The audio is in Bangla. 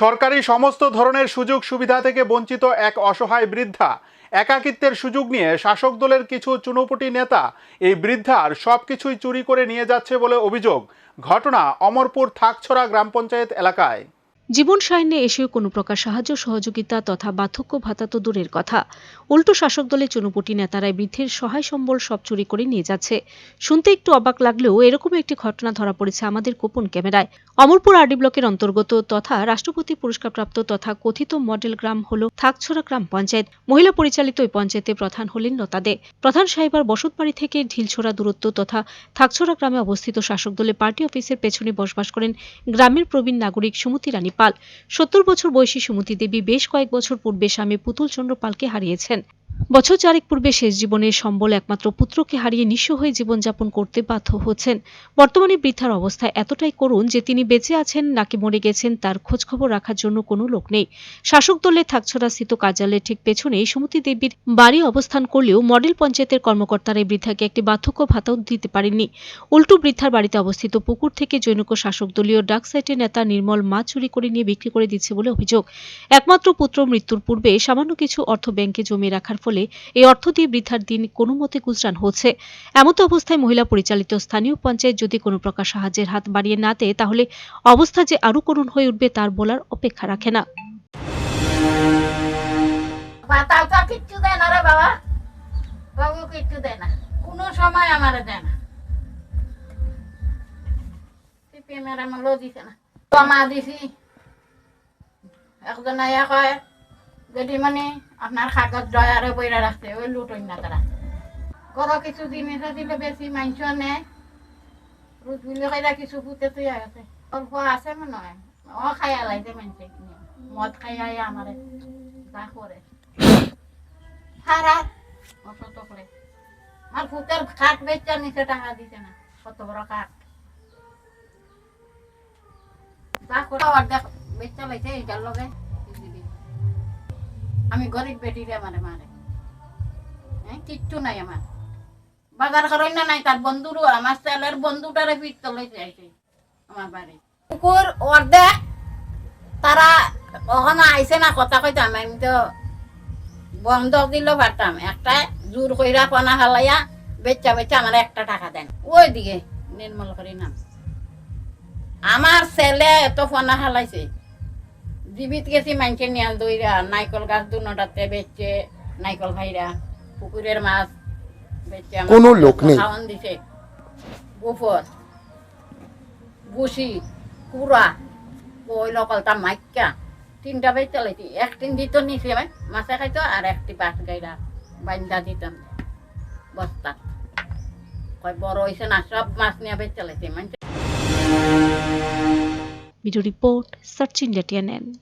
সরকারি সমস্ত ধরনের সুযোগ সুবিধা থেকে বঞ্চিত এক অসহায় বৃদ্ধা। একাকিত্বের সুযোগ নিয়ে শাসক দলের কিছু চুনোপুটি নেতা এই বৃদ্ধার সব কিছুই চুরি করে নিয়ে যাচ্ছে বলে অভিযোগ। ঘটনা অমরপুর থাকছড়া গ্রাম পঞ্চায়েত এলাকায়। জীবন সায়নে এসেও কোনো প্রকার সাহায্য, সহযোগিতা তথা বার্ধক্য ভাতা তো দূরের কথা। উল্টো শাসক দলের চুনুপুটি নেতারাই বৃদ্ধের সহায় সম্বল সব চুরি করে নিয়ে যাচ্ছে। শুনতে একটু অবাক লাগলেও এরকম একটি ঘটনা ধরা পড়েছে আমাদের গোপন ক্যামেরায়। অমরপুর আরডি ব্লকের অন্তর্গত তথা রাষ্ট্রপতি পুরস্কারপ্রাপ্ত তথা কথিত মডেল গ্রাম হল থাকছড়া গ্রাম পঞ্চায়েত। মহিলা পরিচালিত ওই পঞ্চায়েতে প্রধান হলেন লতা দে। প্রধান সাহেবার বসতবাড়ি থেকে ঢিলছোড়া দূরত্ব তথা থাকছড়া গ্রামে অবস্থিত শাসক দলের পার্টি অফিসের পেছনে বসবাস করেন গ্রামের প্রবীণ নাগরিক সুমতি রানী পাল। সত্তর বছর বয়সী সুমতি দেবী বেশ কয়েক বছর পূর্বে স্বামী পুতুল চন্দ্র পালকে হারিয়েছেন। বছর চারেক পূর্বে শেষ জীবনের সম্বল একমাত্র পুত্রকে হারিয়ে নিঃস্ব হয়ে জীবনযাপন করতে বাধ্য হচ্ছেন। বর্তমানে বৃদ্ধার অবস্থা এতটাই করুণ যে তিনি বেঁচে আছেন নাকি মরে গেছেন তার খোঁজখবর রাখার জন্য কোনো লোক নেই। শাসক দলের থাকছড়া স্থিত কার্যালয়ের ঠিক পেছনে সুমতি দেবীর বাড়ি অবস্থান করলেও মডেল পঞ্চায়েতের কর্মকর্তারা এই বৃদ্ধাকে একটি বার্ধক্য ভাতাও দিতে পারেননি। উল্টো বৃদ্ধার বাড়িতে অবস্থিত পুকুর থেকে জৈনক শাসক দলীয় ডাক সাইটের নেতা নির্মল মাছ চুরি করে নিয়ে বিক্রি করে দিচ্ছে বলে অভিযোগ। একমাত্র পুত্র মৃত্যুর পূর্বে সামান্য কিছু অর্থ ব্যাংকে জমিয়ে রাখার ফলে এই অর্থ দিয়ে বৃদ্ধার দিন কোনো মতে গুজরান হচ্ছে। এমতো অবস্থায় মহিলা পরিচালিত স্থানীয় পঞ্চায়েত যদি কোনো প্রকার সাহায্যের হাত বাড়িয়ে না দেয়, তাহলে অবস্থা যে আরও করুণ হয়ে উঠবে তার বলার অপেক্ষা রাখে না। কিচ্ছু আমারে দেয় না। আয়া কয় যদি মানে আপনার কাগজ ডয়ারে বইরা রাখছে, ওই লুটই না তারা। কত কিছু জিনিস দিলে বেশি মাংস নেয় রুট বিলি খাইলা কিছু ফুটে তুই আছে অল্প আছে মনে হয়। ও খাইয়া লাইছে মানুষে মদ খাইয়া আমারে। যা করে। সারা অত করে। আমার ফুটের খাট বেচা নিচে টাকা দিছে না। কত বড় খাট। যা করে। অর্ধেক বেচা লাইছে এটার লগে। আমি গরিব বেটিরে আমারে মারে। হ্যাঁ কিচ্ছু নাই আমার। বাজার করেন না নাই, তার বন্ধুরও আমার ছেলের বন্ধুটারে পিট তলাইছে আইছে আমার বাড়ি। কুকুর অর্ধেক তারা ওখানে আইসে না, কথা কইতাম আমি তো বন্ধক দিল পারতাম। একটা জোর কইরা পনা হালাইয়া বেচা বেচা আমার একটা টাকা দেন। ওই দিকে নির্মল করি নাম। আমার ছেলে এত ফোনা হালাইছে জীবিত গেছি মাইনকে নিয়াল দইরা নাইকল গাছ দুটাতে বেচছে নাইকল ভাইরা। পুকুরের মাছ বেচছে কোনো লোক নেই। খাওয়ান দিছে। গুফর বুসি কুড়া ওই লকালটা মাইকা তিনটা বেচ চালাইছি একদিন দিত নিছি ভাই মাছে খাইতো আর একটি বাস গাইরা বাইন্দা দিতাম। বস্তা। কয় বড় হয়েছে না সব মাছ নিয়ে বেচ চালাইছি মানে Video report Sachin Detianen.